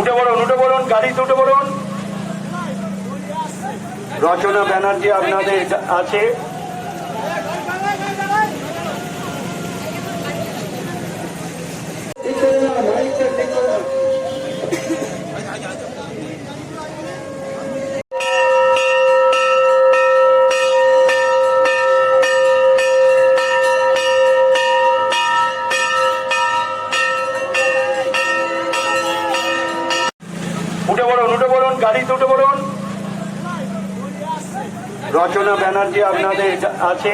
উঠে পড়ুন উঠে পড়ুন গাড়িতে উঠে পড়ুন। রচনা ব্যানার্জি আপনাদের আছে। পড়ুন উঠে পড়ুন গাড়িতে উঠে পড়ুন রচনা ব্যানার্জি আপনাদের আছে।